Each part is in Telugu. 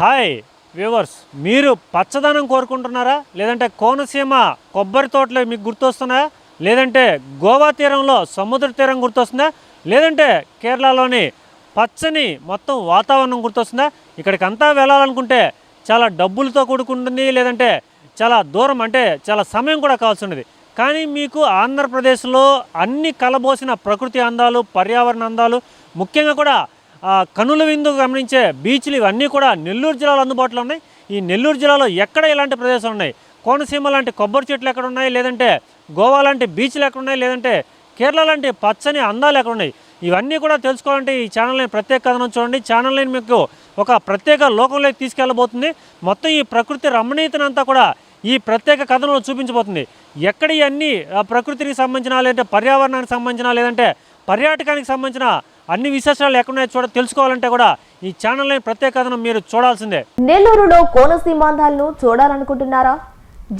హాయ్ వ్యూవర్స్ మీరు పచ్చదనం కోరుకుంటున్నారా? లేదంటే కోనసీమ కొబ్బరి తోటలు మీకు గుర్తొస్తున్నాయా? లేదంటే గోవా తీరంలో సముద్ర తీరం గుర్తొస్తుందా? లేదంటే కేరళలోని పచ్చని మొత్తం వాతావరణం గుర్తొస్తుందా? ఇక్కడికి అంతా వెళ్ళాలనుకుంటే చాలా డబ్బులతో కూడుకుంటుంది లేదంటే చాలా దూరం అంటే చాలా సమయం కూడా కావాల్సి ఉన్నది కానీ మీకు ఆంధ్రప్రదేశ్లో అన్ని కలబోసిన ప్రకృతి అందాలు పర్యావరణ అందాలు ముఖ్యంగా కూడా కనుల విందు గమనించే బీచ్లు ఇవన్నీ కూడా నెల్లూరు జిల్లాలో అందుబాటులో ఉన్నాయి. ఈ నెల్లూరు జిల్లాలో ఎక్కడ ఇలాంటి ప్రదేశాలు ఉన్నాయి? కోనసీమ లాంటి కొబ్బరి చెట్లు ఎక్కడ ఉన్నాయి? లేదంటే గోవా లాంటి బీచ్లు ఎక్కడ ఉన్నాయి? లేదంటే కేరళ లాంటి పచ్చని అందాలు ఎక్కడ ఉన్నాయి? ఇవన్నీ కూడా తెలుసుకోవాలంటే ఈ ఛానల్ని ప్రత్యేక కథనం చూడండి. ఛానల్ని మీకు ఒక ప్రత్యేక లోకంలోకి తీసుకెళ్ళబోతుంది. మొత్తం ఈ ప్రకృతి రమణీయతనంతా కూడా ఈ ప్రత్యేక కథనంలో చూపించబోతుంది. ఎక్కడ ఇవన్నీ ప్రకృతికి సంబంధించిన లేదంటే పర్యావరణానికి సంబంధించిన లేదంటే పర్యాటకానికి సంబంధించిన అన్ని విశేషాలు ఎక్కడున్నాయో చూడ తెలుసుకోవాలంటే కూడా ఈ ఛానల్ని ప్రత్యేక కథనం మీరు చూడాల్సిందే. నెల్లూరులో కోనసీమాంధాలను చూడాలనుకుంటున్నారా?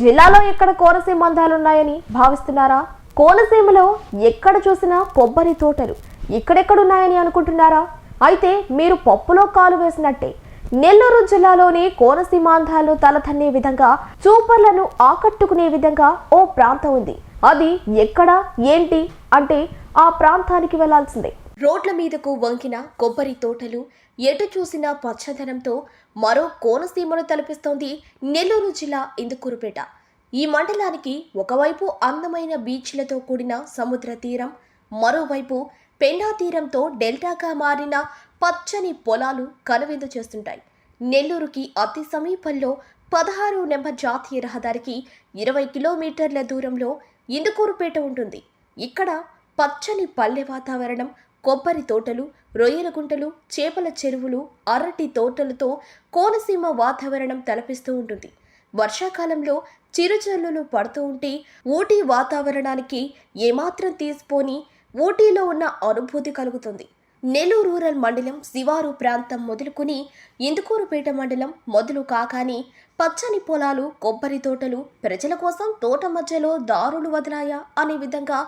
జిల్లాలో ఎక్కడ కోనసీమాంధాలున్నాయని భావిస్తున్నారా? కోనసీమలో ఎక్కడ చూసినా కొబ్బరి తోటలు ఎక్కడెక్కడున్నాయని అనుకుంటున్నారా? అయితే మీరు పప్పులో కాలు వేసినట్టే. నెల్లూరు జిల్లాలోని కోనసీమాంధాలు తలతన్నే విధంగా చూపర్లను ఆకట్టుకునే విధంగా ఓ ప్రాంతం ఉంది. అది ఎక్కడ ఏంటి అంటే ఆ ప్రాంతానికి వెళ్ళాల్సిందే. రోడ్ల మీదకు వంకిన కొబ్బరి తోటలు ఎటు చూసినా పచ్చదనంతో మరో కోనసీమను తలపిస్తోంది నెల్లూరు జిల్లా ఇందుకూరుపేట. ఈ మండలానికి ఒకవైపు అందమైన బీచ్లతో కూడిన సముద్ర తీరం మరోవైపు పెన్నా తీరంతో డెల్టాగా మారిన పచ్చని పొలాలు కనువిందు చేస్తుంటాయి. నెల్లూరుకి అతి సమీపంలో పదహారు నెంబర్ జాతీయ రహదారికి ఇరవై కిలోమీటర్ల దూరంలో ఇందుకూరుపేట ఉంటుంది. ఇక్కడ పచ్చని పల్లె వాతావరణం కొబ్బరి తోటలు రొయ్యల గుంటలు చేపల చెరువులు అరటి తోటలతో కోనసీమ వాతావరణం తలపిస్తూ ఉంటుంది. వర్షాకాలంలో చిరుజల్లులు పడుతూ ఉంటే ఊటీ వాతావరణానికి ఏమాత్రం తీసిపోని ఊటీలో ఉన్న అనుభూతి కలుగుతుంది. నెల్లూరు రూరల్ మండలం శివారు ప్రాంతం మొదలుకొని ఇందుకూరుపేట మండలం మొదలు కాకాని పచ్చని పొలాలు కొబ్బరి తోటలు ప్రజల కోసం తోట మధ్యలో దారులు వదిలాయా అనే విధంగా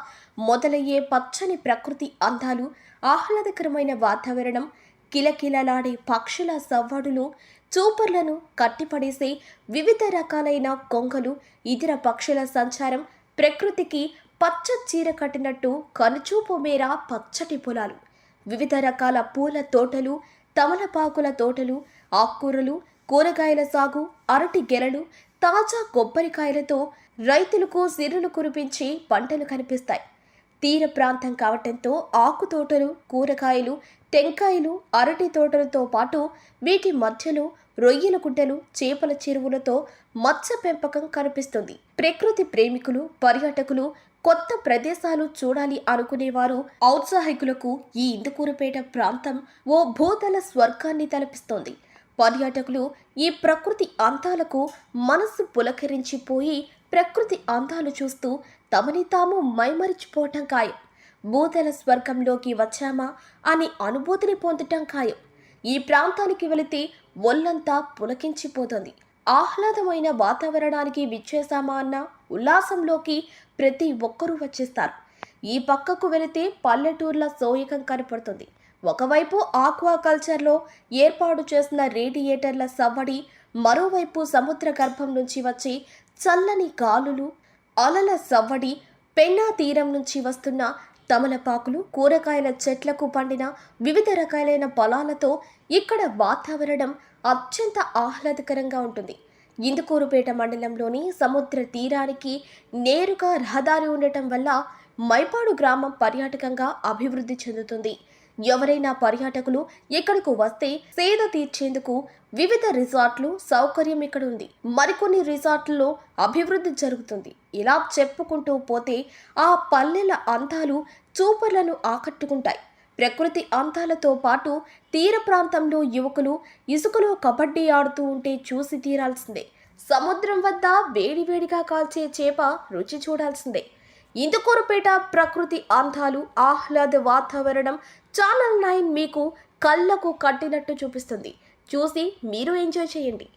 మొదలయ్యే పచ్చని ప్రకృతి అందాలు ఆహ్లాదకరమైన వాతావరణం కిలకిలలాడే పక్షుల సవ్వడులు చూపర్లను కట్టిపడేసే వివిధ రకాలైన కొంగలు ఇతర పక్షుల సంచారం ప్రకృతికి పచ్చ చీర కట్టినట్టు కనుచూపు మేర పచ్చటి పొలాలు. వివిధ రకాల పూల తోటలు తమలపాకుల తోటలు ఆకుకూరలు కూరగాయల సాగు అరటి గెలలు తాజా కొబ్బరికాయలతో రైతులకు సిర్రులు కురిపించి పంటలు కనిపిస్తాయి. తీర ప్రాంతం కావటంతో ఆకు తోటలు కూరగాయలు టెంకాయలు అరటి తోటలతో పాటు వీటి మధ్యలో రొయ్యల గుడ్డలు చేపల చెరువులతో మత్స్య పెంపకం కనిపిస్తుంది. ప్రకృతి ప్రేమికులు పర్యాటకులు కొత్త ప్రదేశాలు చూడాలి అనుకునేవారు ఔత్సాహికులకు ఈ ఇందుకూరుపేట ప్రాంతం ఓ భూతల స్వర్గాన్ని తలపిస్తోంది. పర్యాటకులు ఈ ప్రకృతి అందాలకు మనస్సు పులకరించిపోయి ప్రకృతి అందాలు చూస్తూ తమని తాము మైమరిచిపోవటం ఖాయం. భూతల స్వర్గంలోకి వచ్చామా అనే అనుభూతిని పొందటం ఖాయం. ఈ ప్రాంతానికి వెళితే ఒళ్ళంతా పులకించిపోతుంది. ఆహ్లాదమైన వాతావరణానికి విచ్చేశామా అన్న? ఉల్లాసంలోకి ప్రతి ఒక్కరూ వచ్చేస్తారు. ఈ పక్కకు వెళితే పల్లెటూర్ల సోయకం కనపడుతుంది. ఒకవైపు ఆక్వా కల్చర్లో ఏర్పాటు చేసిన రేడియేటర్ల సవ్వడి మరోవైపు సముద్ర గర్భం నుంచి వచ్చే చల్లని గాలులు అలల సవ్వడి పెన్నా తీరం నుంచి వస్తున్న తమలపాకులు కూరగాయల చెట్లకు పండిన వివిధ రకాలైన పొలాలతో ఇక్కడ వాతావరణం అత్యంత ఆహ్లాదకరంగా ఉంటుంది. ఇందుకూరుపేట మండలంలోని సముద్ర తీరానికి నేరుగా రహదారి ఉండటం వల్ల మైపాడు గ్రామం పర్యాటకంగా అభివృద్ధి చెందుతుంది. ఎవరైనా పర్యాటకులు ఇక్కడకు వస్తే సేద తీర్చేందుకు వివిధ రిసార్ట్లు సౌకర్యం ఇక్కడ ఉంది. మరికొన్ని రిసార్ట్లలో అభివృద్ధి జరుగుతుంది. ఇలా చెప్పుకుంటూ పోతే ఆ పల్లెల అందాలు చూపర్లను ఆకట్టుకుంటాయి. ప్రకృతి అందాలతో పాటు తీర ప్రాంతంలో యువకులు ఇసుకలో కబడ్డీ ఆడుతూ ఉంటే చూసి తీరాల్సిందే. సముద్రం వద్ద వేడివేడిగా కాల్చే చేప రుచి చూడాల్సిందే. ఇందుకూరుపేట ప్రకృతి అందాలు ఆహ్లాద వాతావరణం ఛానల్ నైన్ మీకు కళ్ళకు కట్టినట్టు చూపిస్తుంది. చూసి మీరు ఎంజాయ్ చేయండి.